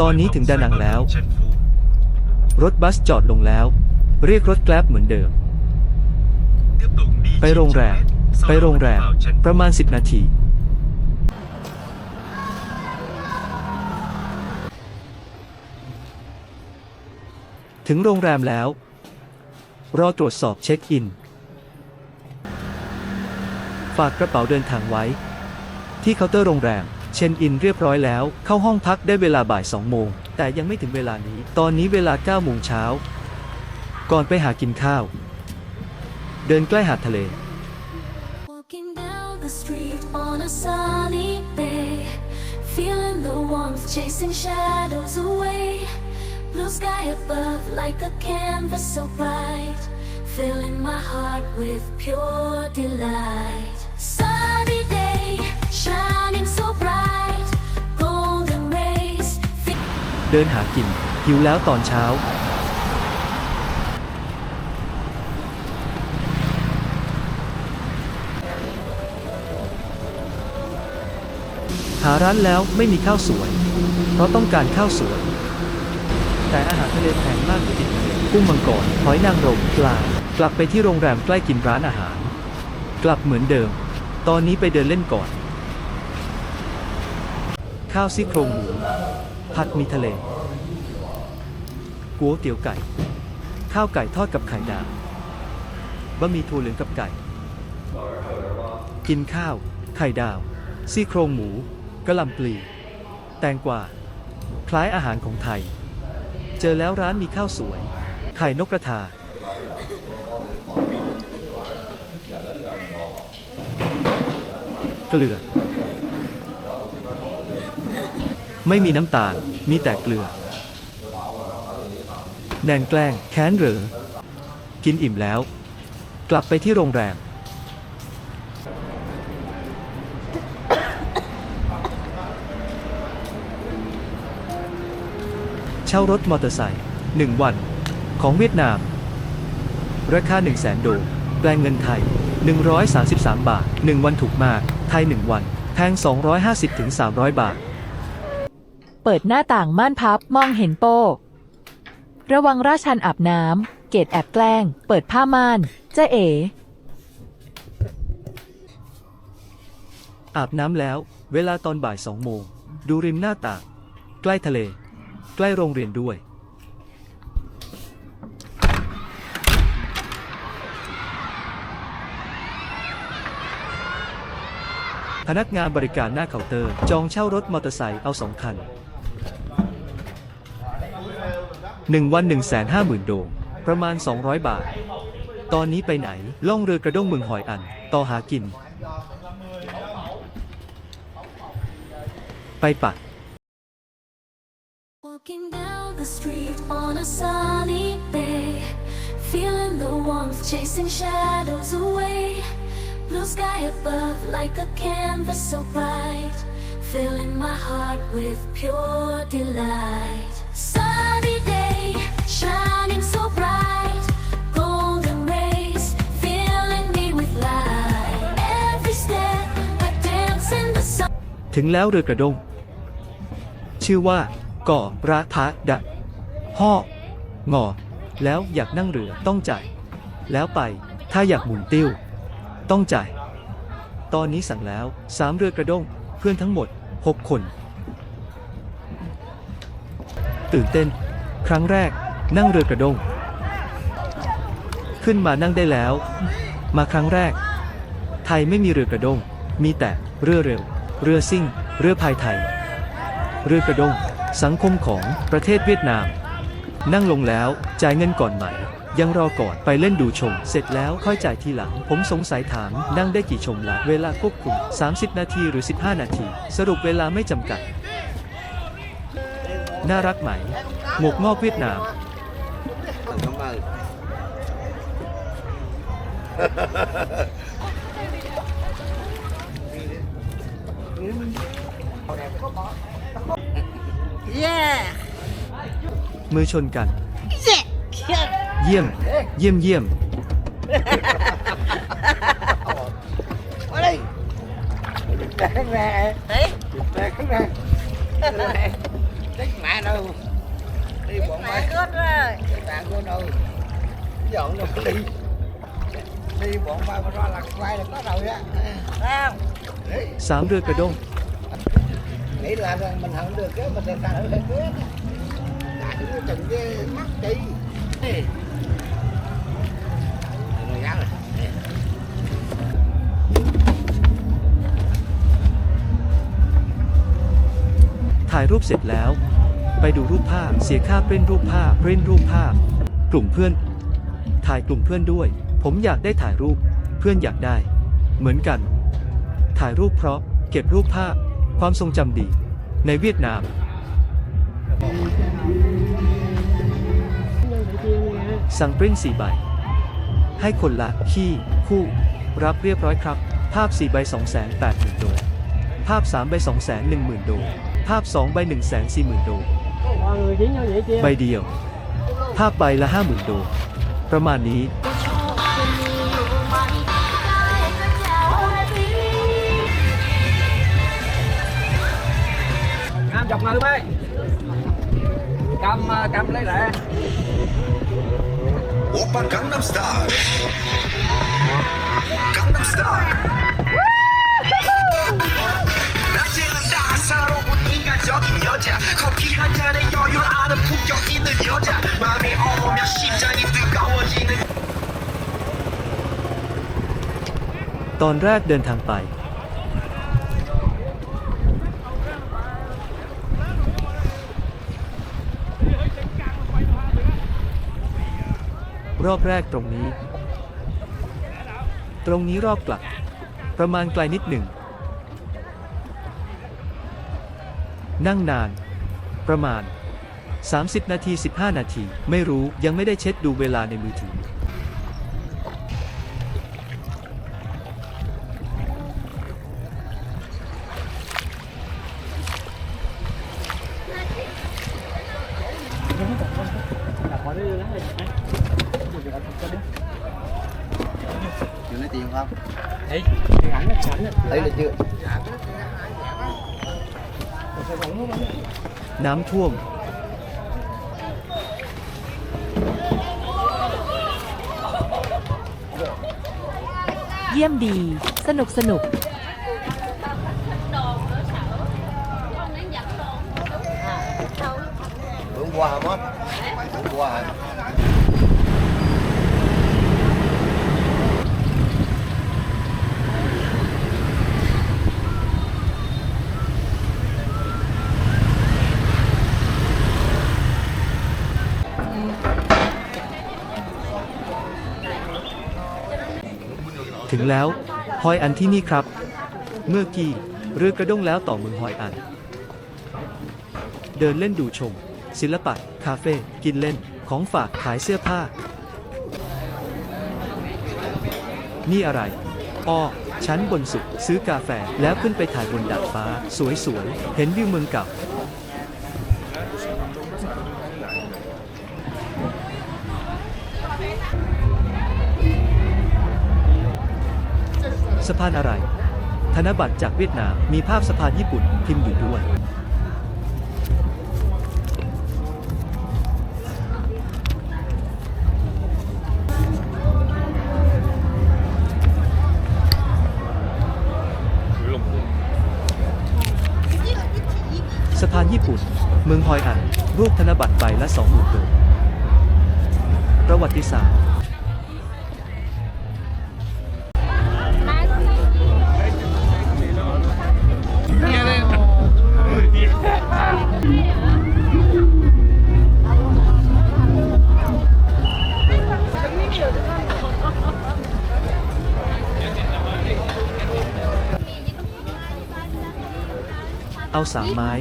ตอนนี้ถึงดานังแล้ว รถบัสจอดลงแล้ว เรียกรถแกร็บเหมือนเดิม ไปโรงแรม ไปโรงแรม ประมาณ 10 นาทีถึงโรงแรมแล้ว รอตรวจสอบเช็คอิน ฝากกระเป๋าเดินทางไว้ ที่เคาน์เตอร์โรงแรม เช็นอินเรียบร้อยแล้ว เข้าห้องพักได้เวลาบ่าย 2 โมง แต่ยังไม่ถึงเวลานี้ ตอนนี้เวลา9โมงเช้า ก่อนไปหากินข้าว เดินใกล้หาดทะเล Walking down the street on a sunny day, feeling the warmth chasing shadows away. Blue sky above like a canvas so bright, filling my heart with pure delight. Sunny day, shining เดินหากิน หิวแล้วตอนเช้า หาร้านแล้วไม่มีข้าวสวย เพราะต้องการข้าวสวย แต่อาหารทะเลแพงมากที่ติดกุ้งมังกรหอยนางรมปลากลับไปที่โรงแรมใกล้กินร้านอาหาร กลับเหมือนเดิม ตอนนี้ไปเดินเล่นก่อน ข้าวซี่โครงหมู ผัดมีทะเลกัวยเตี๋ยวไก่ ข้าวไก่ทอดกับไข่ดาวบะหมี่ถั่วเหลืองกับไก่ กินข้าว ไข่ดาว ซี่โครงหมูกระลำปลี แตงกวาคล้ายอาหารของไทย เจอแล้วร้านมีข้าวสวย ไข่นกกระทา เกลือ ไม่มีน้ำตาล มีแต่เกลือ แนนแกล้ง แค้นเหรอ กินอิ่มแล้ว กลับไปที่โรงแรม เช่ารถมอเตอร์ไซค์1วัน ของเวียดนาม ราคา 1 0 0 0 0แสนโดแปลงเงินไทย 133 บาท 1 วันถูกมาก ไทย 1 วัน แพง 250-300 บาท ปิดหน้าต่างม่านพับมองเห็นโป้ ระวังราชันอาบน้ำ เกดแอบแกล้ง เปิดผ้าม่านเจ๊เอ๋อาบน้ำแล้ว เวลาตอนบ่ายสองโมง ดูริมหน้าต่าง ใกล้ทะเล ใกล้โรงเรียนด้วย พนักงานบริการหน้าเคาน์เตอร์ จองเช่ารถมอเตอร์ไซค์เอาสองคัน 1 วัน 1 5 0 0 0 0 โดง ประมาณ 200 บาท ตอนนี้ไปไหน ล่องเรือกระด้งเมืองหอยอัน ต่อหากิน ไปปัก Walking down the street on a sunny day, feeling the warmth chasing shadows away. Blue sky above like a canvas so bright, filling my heart with pure delight. Sun shining so bright, golden rays filling me with light. Every step I dance in the sun. ถึงแล้วเรือกระด้งชื่อว่าก่อระพะดะห่องอ แล้วอยากนั่งเรือต้องจ่าย แล้วไปถ้าอยากหมุนติ้ว ต้องจ่าย ตอนนี้สั่งแล้วสามเรือกระด้งเพื่อนทั้งหมด 6 คน ตื่นเต้น ครั้งแรก นั่งเรือกระด้ง ขึ้นมานั่งได้แล้ว มาครั้งแรก ไทยไม่มีเรือกระด้ง มีแต่เรือเร็ว เรือซิ่ง เรือพายไทย เรือกระด้ง สังคมของประเทศเวียดนาม นั่งลงแล้วจ่ายเงินก่อนไหม ยังรอก่อนไปเล่นดูชม เสร็จแล้วค่อยจ่ายทีหลัง ผมสงสัยถามนั่งได้กี่ชมละเวลาควบคุม 30 นาทีหรือ 15 นาที สรุปเวลาไม่จำกัด น่ารักไหม หมวกงอกเวียดนาม Cảm ơn. Yeah. มือชนกัน เยี่ยม เยี่ยมเยี่ยม Ở đây. Đang nè. Đấy. Đang nè. Thích mẹ đâu Đi bọn mày Good rồi. Bạn của đâu Dọn đâu đi Đi bọn mày mà ra là quay là có rồi á Không. สามเรือกระด้ง Nghĩ là mình không được cái mình được thằng lên trước Tại cái chừng cái mắt đi Đi Người gắn rồi ถ่ายรูปเสร็จแล้ว ไปดูรูปภาพ เสียค่าปริ้นรูปภาพปริ้นรูปภาพ กลุ่มเพื่อน ถ่ายกลุ่มเพื่อนด้วย ผมอยากได้ถ่ายรูป เพื่อนอยากได้ เหมือนกัน ถ่ายรูปเพราะ เก็บรูปภาพ ความทรงจำดี ในเวียดนามสั่งปริ้นสี่ใบ ให้คนละขี้คู่ รับเรียบร้อยครับ ภาพ4ใบ2 8 0 0 0 0โดภาพ 3 ใบ 2 1 0 0 0 0โดภาพ 2 ใบ 1 4 0 0 0 0โด ใบเดียว ภาพใบละห้าหมื่นโด ประมาณนี้ Nam chọc ngư mấy Cầm, cầm lấy lẹ Oppa Gangnam Style Gangnam Style ตอนแรกเดินทางไป รอบแรกตรงนี้ ตรงนี้รอบกลับ ประมาณไกลนิดหนึ่ง นั่งนาน ประมาณ 30 นาที 15 นาที ไม่รู้ยังไม่ได้เช็ดดูเวลาในมือถือ Chưa lấy tiền không? Ê, thì ảnh nó sẵn Thấy là chưa? น้ำท่วมเยี่ยมดี สนุกสนุก แล้วฮอยอันที่นี่ครับ เมื่อกี้เรือกระด้งแล้วต่อเมืองฮอยอัน เดินเล่นดูชม ศิลปะ คาเฟ่กินเล่นของฝากขายเสื้อผ้า นี่อะไรอ้อชั้นบนสุดซื้อกาแฟแล้วขึ้นไปถ่ายบนดาดฟ้า สวยๆ เห็นวิวเมืองเก่า สะพานอะไร ธนบัตรจากเวียดนามมีภาพสะพานญี่ปุ่นพิมพ์อยู่ด้วยสะพานญี่ปุ่น เมืองฮอยอัน รูปธนบัตรใบละสองหมื่นโดสประวัติศาสตร์าสามไม้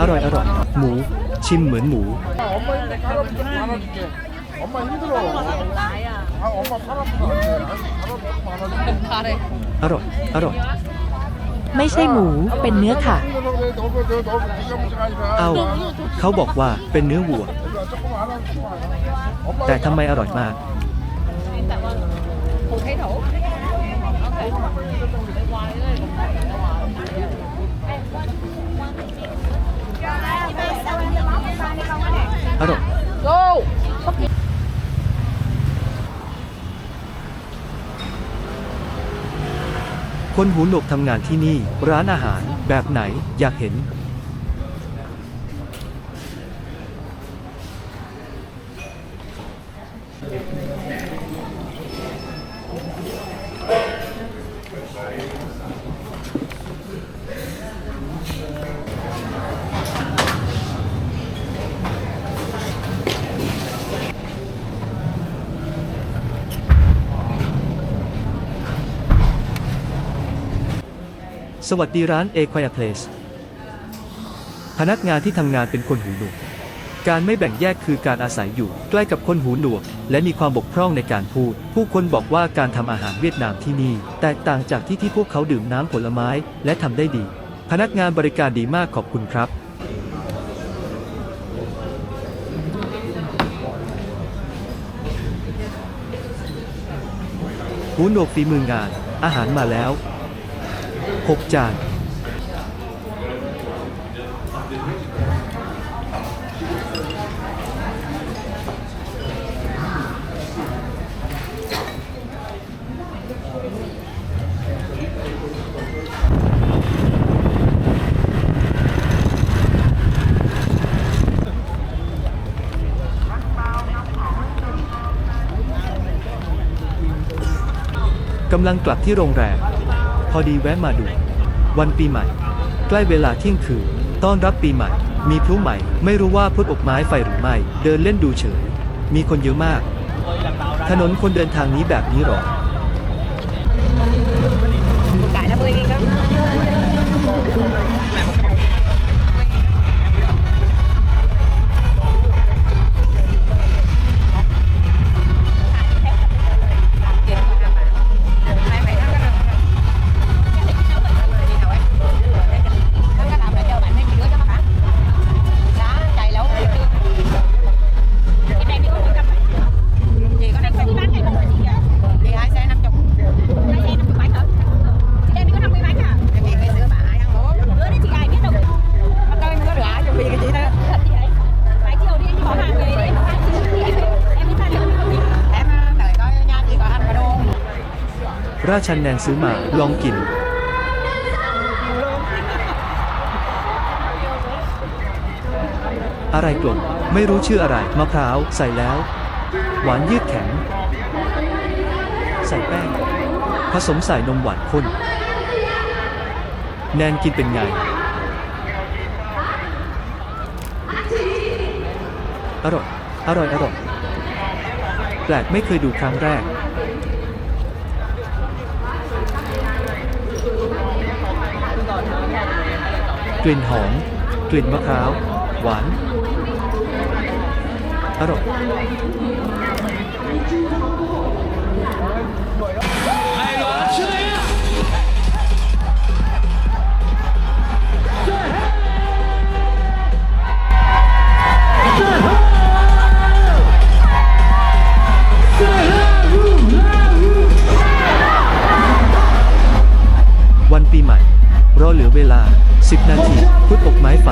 อร่อยอร่อยหมู ชิมเหมือนหมู อร่อยอร่อย ไม่ใช่หมูเป็นเนื้อค่ะ เอาเขาบอกว่าเป็นเนื้อวัว แต่ทำไมอร่อยมาก คนหูหนวกทำงานที่นี่ ร้านอาหาร แบบไหน อยากเห็น สวัสดีร้าน A Quiet Place พนักงานที่ทำงานเป็นคนหูหนวก การไม่แบ่งแยกคือการอาศัยอยู่ ใกล้กับคนหูหนวก และมีความบกพร่องในการพูด ผู้คนบอกว่าการทำอาหารเวียดนามที่นี่ แตกต่างจากที่ที่พวกเขาดื่มน้ำผลไม้และทำได้ดี พนักงานบริการดีมากขอบคุณครับ หูหนวกฝีมืองาน อาหารมาแล้ว 6 จาน กำลังกลับที่โรงแรม อดีแวะมาดู วันปีใหม่ ใกล้เวลาเที่ยงคืนต้อนรับปีใหม่ มีพลุใหม่ ไม่รู้ว่าพลุอกไม้ไฟหรือไม่ เดินเล่นดูเฉย มีคนเยอะมาก ถนนคนเดินทางนี้แบบนี้หรอาชันแนนซื้อมาลองกิน อะไรกลมไม่รู้ชื่ออะไรมะพร้าวใส่แล้ว หวานยืดแข็ง ใส่แป้ง ผสมใส่นมหวานข้น แนนกินเป็นไงอร่อย อร่อย อร่อย แปลกไม่เคยดูครั้งแรก กลิ่นหอม กลิ่นมะพร้าว หวาน อร่อย เพราะเหลือเวลา 10 นาที พุทธอกไม้ไฟ